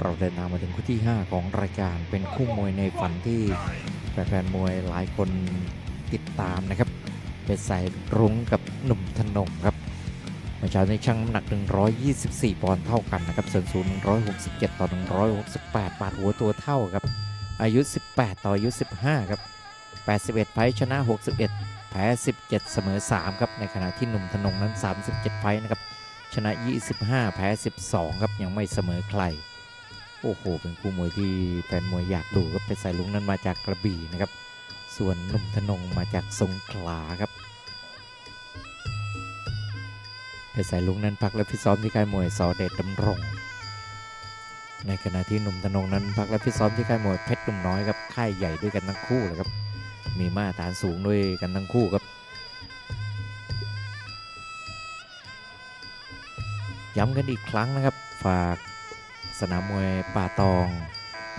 เราเดินทางมาถึงคู่ที่ 5 ของรายการเป็นคู่มวยในฝันที่แฟนๆมวยหลายคนติดตามนะครับ เป็นสายรุ้งกับหนุ่มธนงครับเมื่อเช้าในช่างน้ำหนัก 124 ปอนด์เท่ากันนะครับส่วนสูง167 ต่อ 168 ปาดหัวตัวเท่าครับ อายุ 18 ต่ออายุ 15 ครับ 81 ไฟชนะ 61 แพ้ 17 เสมอ 3 ครับ ในขณะที่หนุ่มธนงนั้น 37 ไฟนะครับ ชนะ 25 แพ้ 12 ครับ ยังไม่เสมอใคร โอ้โห เป็นคู่มวยที่แฟนมวยอยากดูครับเป็นสายลุงนั้นมาจากกระบี่นะครับ ส่วนหนุ่มธนงมาจากสงขลาครับเป็นสายลุงนั้นพักและฟิซ้อมที่ค่ายมวยสอเดชดำรง ในขณะที่หนุ่มธนงนั้นพักและฟิซ้อมที่ค่ายมวยเพชรหนุ่มน้อยครับค่ายใหญ่ด้วยกันทั้งคู่เลยครับ มีมาตรฐานสูงด้วยกันทั้งคู่ครับย้ำกันอีกครั้งนะครับ ฝาก สนามมวยป่าตอง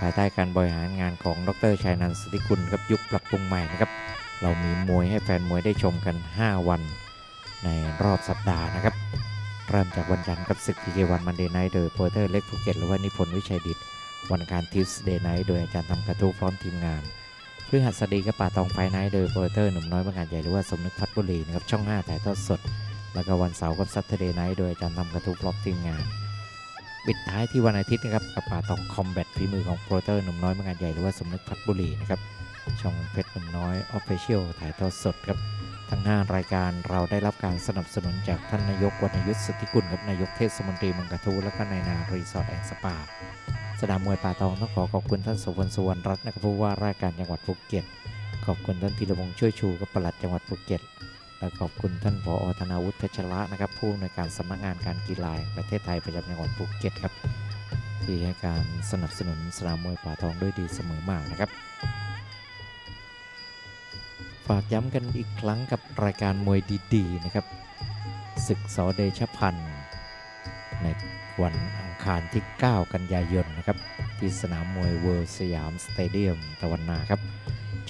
ภายใต้การบริหารงานของดรชัยนันสติกุลครับยุคปรับปรุงใหม่นะครับ เรามีมวยให้แฟนมวยได้ชมกัน 5 วันในรอบสัปดาห์นะครับ เริ่มจากวันจันทร์กับศึกพีเควันมันเดย์ไนท์โดยโปรเตอร์เล็กภูเก็ตหรือว่านิพนธ์วิชัยดิตวันอังคารทิวส์เดย์ไนท์โดยอาจารย์ทำกระทู้พร้อมทีมงานพฤหัสบดีกับป่าตองไฟไนท์โดยโปรเตอร์หนุ่มน้อยบางงานใหญ่หรือว่าสมนึกพัฒบุรีนะครับช่อง 5 ถ่ายทอดสด แล้วก็วันเสาร์กับซัตเทอร์เดย์ไนท์โดยอาจารย์ทำกระทู้พร้อมทีมงาน ปิดท้ายที่วันอาทิตย์นะครับกับป่าตองคอมแบทฝีมือของโปรเตอร์หนุ่มน้อยบางงานใหญ่หรือว่าสมนึกพัฒน์บุรีนะครับช่องเพชรหนุ่มน้อยออฟฟิเชียลถ่ายทอดสดครับทั้ง 5 รายการเราได้รับการสนับสนุนจากท่านนายกวรรณยุทธสติกุลครับนายกเทศมนตรีเมืองกระทูและก็นายนารีสอร์ทแอนด์สปา สนามมวยป่าตองต้องขอขอบคุณท่านสุวรรณสุวรรณรัตน์นะครับผู้ว่าราชการจังหวัดภูเก็ต ขอบคุณท่านธีรวงศ์ช่วยชูกับปลัดจังหวัดภูเก็ต และขอบคุณท่านผอธนาวุฒิเพชรละนะครับ ผู้ในวยการสำนักงานการกีฬาประเทศไทยประจำจังหวัดภูเก็ตครับ ที่ให้การสนับสนุนสนามมวยป่าทองด้วยดีเสมอมานะครับ ฝากย้ำกันอีกครั้งกับรายการมวยดีๆนะครับศึกสอเดชพันธ์ในวันอังคารที่ 9 กันยายนนะครับ ที่สนามมวยเวิลด์สยามสเตเดียมตะวันนาครับ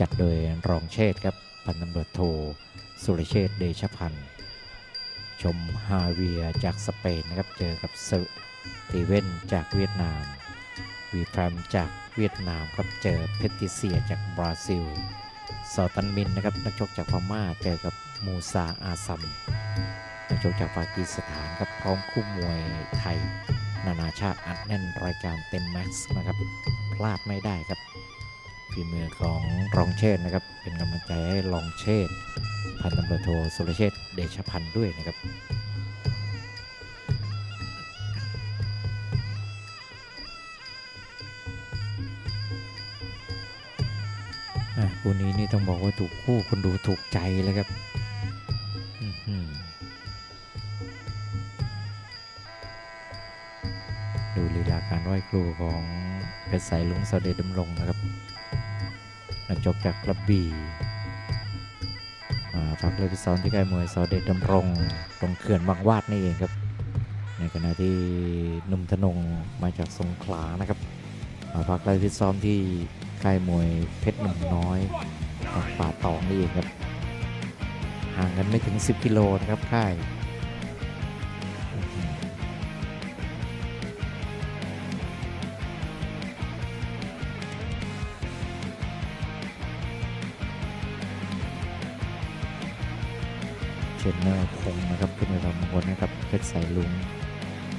จัดโดยรองเชษครับพันตำรวจโท สุรเชษเดชพันธ์ ชมฮาเวียจากสเปนนะครับ เจอกับเซตีเวนจากเวียดนาม วีแฟมจากเวียดนามครับเจอเพติเซียจากบราซิล ซอตันมินนะครับนักชกจากพม่าเจอกับมูซาอาซัมนักชกจากปากีสถานครับพร้อมคู่มวยไทย นานาชาติอัดแน่นรายการเต็มแม็กซ์นะครับ พลาดไม่ได้ครับ ฝีมือของรองเชษ์นะครับ เป็นกำลังใจให้รองเชษ์พันตำรวจโทสุรเชษ์เดชพันธ์ด้วยนะครับคู่นี้นี่ต้องบอกว่าถูกคู่คนดูถูกใจเลยครับดูลีลาการไหว้ครูของเพชรสายลุงเสด็จดำรงนะครับ นักจบจากกระบี่มาพักเลยพิซ้อมที่ค่ายมวยสอเด็จดำรงตรงเขื่อนบางวาดนี่เองครับ ในขณะที่หนุ่มธนงมาจากสงขลานะครับมาพักไล่ฟิตซ้อมที่ค่ายมวยเพชรหนุ่มน้อยจาป่าตองนี่เองครับห่างกันไม่ถึง 10 กิโลนะครับค่าย นเนอร์คงนะครับขึ้นไปทำมงคลนะครับเพชรสายลุง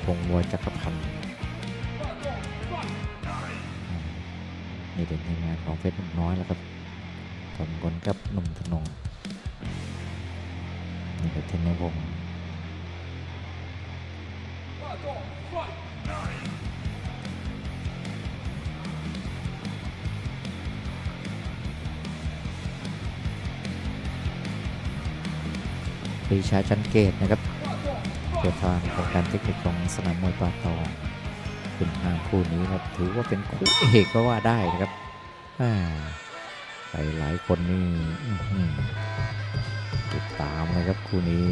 คงวัวจักรพันธ์นี่เป็นทีมงานของเฟซหนุ่มน้อยแล้วครับสมกลกับหนุ่มธนงนี่เป็นเทนเนอร์วง ปรีชาจันเกตนะครับเกี่ยวทางของการเทคนิคของสนามมวยป่าตองเป็นทางคู่นี้ครับถือว่าเป็นคู่เอกก็ว่าได้นะครับอ่าไปหลายคนนี่ติดตามเลยครับคู่นี้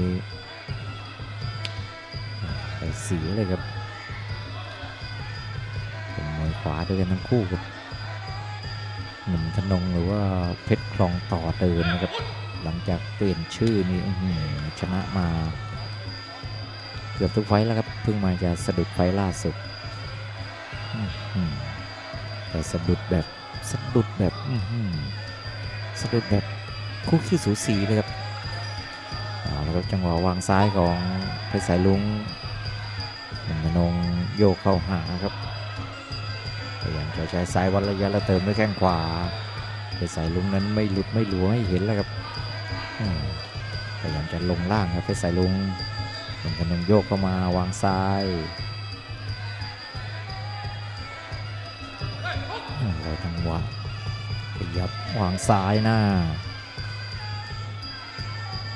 ไปสีเลยครับเป็นมวยขวาด้วยกันทั้งคู่ครับหนุ่มธนงหรือว่าเพชรคลองต่อเดินนะครับ หลังจากเปลี่ยนชื่อนี้ชนะมาเกือบทุกไฟแล้วครับ เพิ่งมาจะสะดุดไฟล่าสุดแต่สะดุดแบบสะดุดแบบสะดุดแบบคู่ขี้สูสีเลยครับแล้วครับจังหวะวางซ้ายของเพชรสายลุงมธนงโยกเข้าหาครับพยายามจะใช้ซ้ายวัดระยะแล้วเติมด้วยแข้งขวาเพชรสายลุงนั้นไม่หลุดไม่หลัวให้เห็นแล้วครับ พยายามจะลงล่างครับเพชรสายลุงหนุ่มธนงโยกเข้ามาวางซ้ายอืมรอจังหวะขยับวางซ้ายหน้า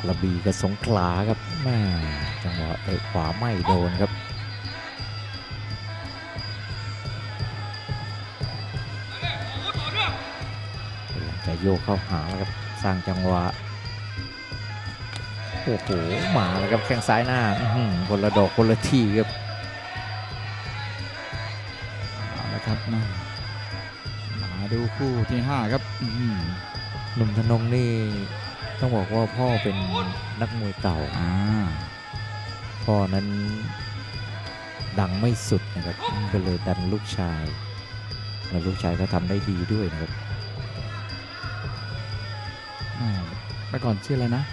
กระบี่กับสงขลาครับแม่จังหวะเตะขวาไม่โดนครับพยายามจะโยกเข้าหาแล้วครับสร้างจังหวะ อ้โหมาแล้วครับแข้งซ้ายหน้าอื้อหือคนละดอกคนละทีครับเอาละครับมามาดูคู่ที่5ครับอื้อหือหนุ่มธนงนี่ต้องบอกว่าพ่อเป็นนักมวยเก่าอ่าพ่อนั้นดังไม่สุดนะครับก็เลยดันลูกชายแล้วลูกชายก็ทำได้ดีด้วยนะครับอ่าไปก่อนชื่ออะไรนะ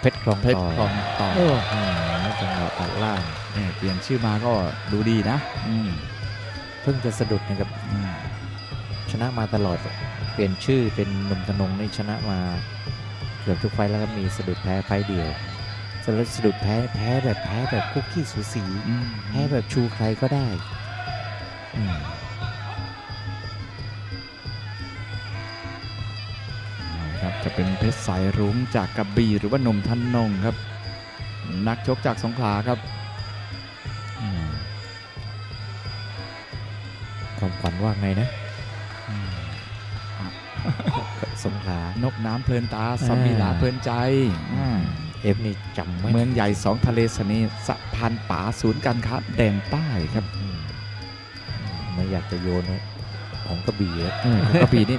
เพชรคลองเพชรต่อคลองต่อโอ้โหจังหวะตัดล่างเนี่ยเปลี่ยนชื่อมาก็ดูดีนะอืมเพิ่งจะสะดุดนะครับอืมชนะมาตลอดเปลี่ยนชื่อเป็นหนุ่มธนงนี่ชนะมาเกือบทุกไฟล์แล้วก็มีสะดุดแพ้ไฟล์เดียวสะดุดสะดุดแพ้แพ้แบบแพ้แบบคุกกี้สูสีอืมแพ้แบบชูใครก็ได้ จะเป็นเพชรสายรุ้งจากกระบี่หรือว่าหนมทันนงครับ นักชกจากสงขลาครับอืมความฝันว่าไงนะสงขลานกน้ำเพลินตาสมิลาเพลินใจอ่าเอฟนี่จำไว้เมืองใหญ่สองทะเลสนีสะพานป่าศูนย์การค้าแดนใต้ครับอืมไม่อยากจะโยนนะของกระบี่อะเออกระบี่นี่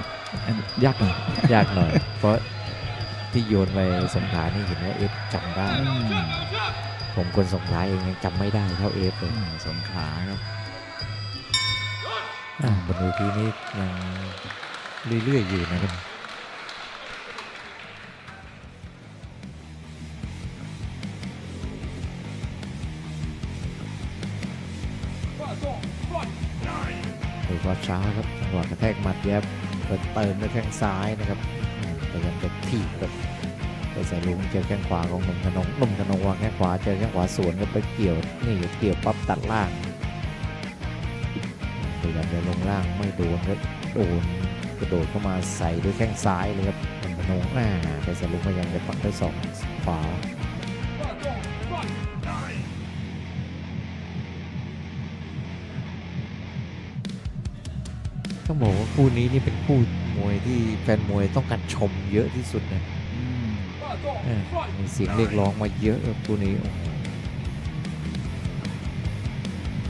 ยากหน่อยยากหน่อย เพราะที่โยนไปสงขลานี่เห็นว่าเอฟจำได้อืมผมคนสงขลาเองยังจำไม่ได้เท่าเอฟเลยอืมสงขลาครับอ่าบนเวทีนี้ยังเรื่อยๆอยู่นะครับถือว่าช้าครับจังหวะกระแทกหมัดแยบ เปิดเติมด้วยแข้งซ้ายนะครับอืมพยายามจะถีบครับไปใส่ลุงเจอแข้งขวาของหนุ่มธนงหนุ่มธนงวางแข้งขวาเจอแข้งขวาสวนก็ไปเกี่ยวนี่เกี่ยวปั๊บตัดล่างพยายามจะลงล่างไม่โดนครับโดนกระโดดเข้ามาใส่ด้วยแข้งซ้ายเลยครับหนุ่มธนงอ่าไปใส่ลุงพยายามจะปักด้วยศอกขวา ต้องบอกว่าคู่นี้นี่เป็นคู่มวยที่แฟนมวยต้องการชมเยอะที่สุดนะเออมีเสียงเรียกร้องมาเยอะครับคู่นี้โอ้โห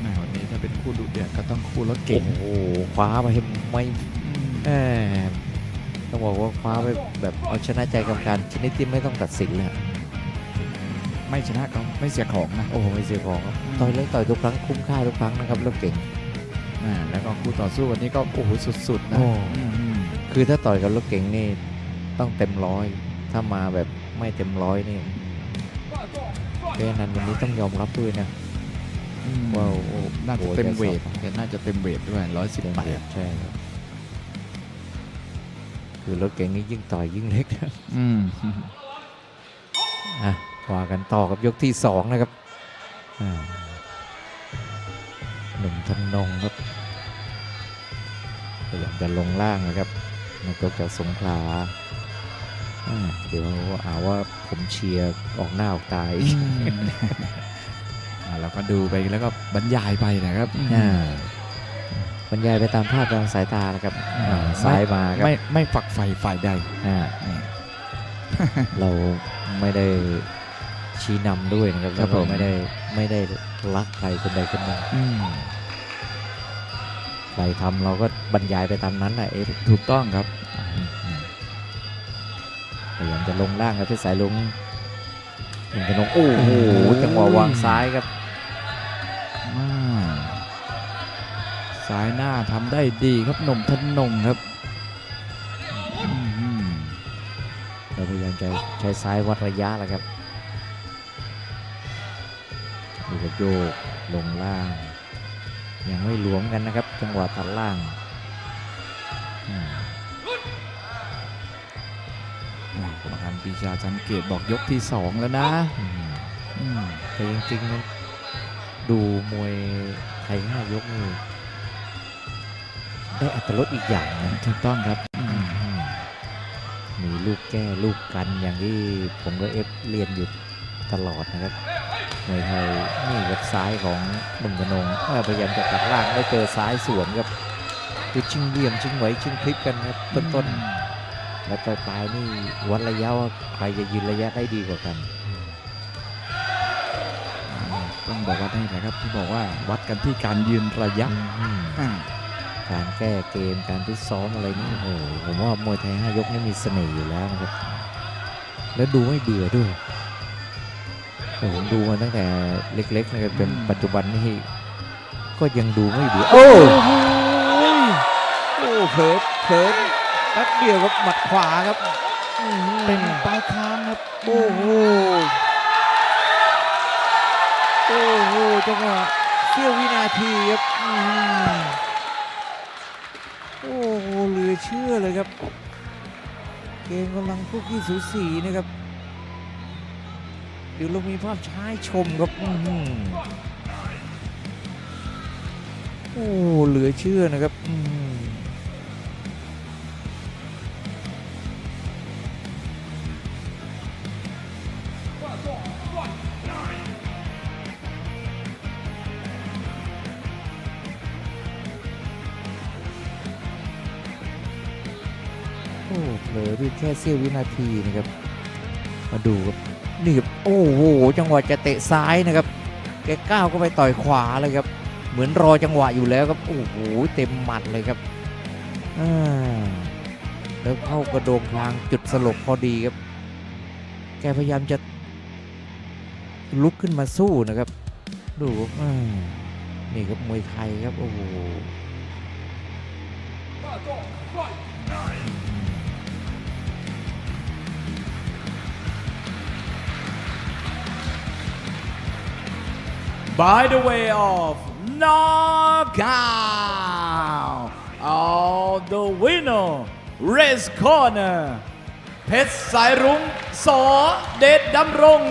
แหมวันนี้ถ้าเป็นคู่ดุเดือดก็ต้องคู่รถเก่งโอ้โหคว้าไปไม่เออต้องบอกว่าคว้าไปแบบเอาชนะใจกรรมการชนิดที่ไม่ต้องตัดสินเลยอะไม่ชนะก็ไม่เสียของนะ โอ้โหไม่เสียของครับต่อยเล็กต่อยทุกครั้งคุ้มค่าทุกครั้งนะครับแล้วเก่ง อ่าแล้วก็คู่ต่อสู้วันนี้ก็โอ้โหสุดๆนะโอ้ อืมคือถ้าต่อยกับรถเก่งนี่ต้องเต็มร้อย ถ้ามาแบบไม่เต็มร้อยนี่เพราะฉะนั้นวันนี้ต้องยอมรับด้วยนะอืมว่าโอ้น่าจะโอ้เต็มแกเวทสอบแกน่าจะเต็มเวทด้วยร้อยสิบเต็มแปเวดทใช่ครับคือรถเก่งนี่ยิ่งต่อยยิ่งเล็กนะอืม อะว่ากันต่อกับยกที่สองนะครับอ่า หนุ่มทนงครับพยายามจะลงล่างนะครับนักชกจากสงขลาอ่าเดี๋ยวหาว่าผมเชียร์ออกหน้าออกตาอีกอ่าเราก็ดูไปแล้วก็บรรยายไปนะครับอ่าบรรยายไปตามภาพตามสายตานะครับอ่าซ้ายมาครับไม่ไม่ฝักใฝ่ฝ่ายใดอ่านี่เราไม่ได้ ชี้นำด้วยนะครับครัแล้วบก็ผม ไม่ได้ไม่ได้รักใครคนใดคนหนึ่งอืมใครทำเราก็บรรยายไปตามนั้นแหละเอฟถูกต้องครับ พยายามจะลงล่างครับเพชรสายลุงหนึ่งกระนงโอ้โหจังหวะวางซ้ายครับอ่าสซ้ายหน้าทำได้ดีครับหนุ่มทนงครับอื้อหือเราพยายามจะใช้ซ้ายวัดระยะแหละครับ ดูกระโยกลงล่าง ยังไม่หลวมกันนะครับ จังหวะตัดล่างอืมอ่ากรรมการปีชาสังเกตบอกยกที่สองแล้วนะอืมอืมแต่จริงๆนะดูมวยไทยห้ายกนี่ได้อัตรสอีกอย่างนะถูกต้องครับอืมอืมมีลูกแก้ลูกกันอย่างที่ผมก็เอฟเรียนอยู่ ตลอดนะครับมวยไทยนี่กับซ้ายของหนุ่มกนงเอ้อพยายามจะตัดล่างได้เจอซ้ายสวนครับคือชิงเหลี่ยมชิงไหวชิงพลิกกันครับต้นๆและปลายๆนี่วัดระยะว่าใครจะยืนระยะได้ดีกว่ากันอ่าต้องบอกว่านี่แหละครับที่บอกว่าวัดกันที่การยืนระยะอืมอ่าการแก้เกมการพิตซ้อมอะไรนี่โอ้โหผมว่ามวยไทยห้ายกนี่มีเสน่ห์อยู่แล้วนะครับ แล้วดูไม่เบื่อด้วยแต่ ผมดูมาตั้งแต่เล็กๆนะครับเป็นปัจจุบันนี่ก็ยังดูไม่เบื่อโอ้โอ้โหโอ้เผิดเผิดแป๊บเดียวครับหมัดขวาครับอื้อหือเป็นปลายคางครับโอ้โหโอ้โหจังหวะเสี้ยววินาทีครับอื้อหือโอ้โหเหลือเชื่อเลยครับ เกมกำลังคุกกี้สูสีนะครับเดี๋ยวเรามีภาพช้าให้ชมครับอือหือโอ้เหลือเชื่อนะครับอือหือโอ้เผลอด้วยแค่เสี้ยววินาทีนะครับ มาดูครับ นี่ครับโอ้โหจังหวะจะเตะซ้ายนะครับแกก้าวก็ไปต่อยขวาเลยครับ เหมือนรอจังหวะอยู่แล้วครับโอ้โหเต็มหมัดเลยครับแล้วเข้ากระโดงคางจุดสลบพอดีครับ แกพยายามจะลุกขึ้นมาสู้นะครับ ดูว่านี่ครับมวยไทยครับโอ้โห by the way of knockout of the winner race corner เพชรสายรุ้งสอเดชดำรง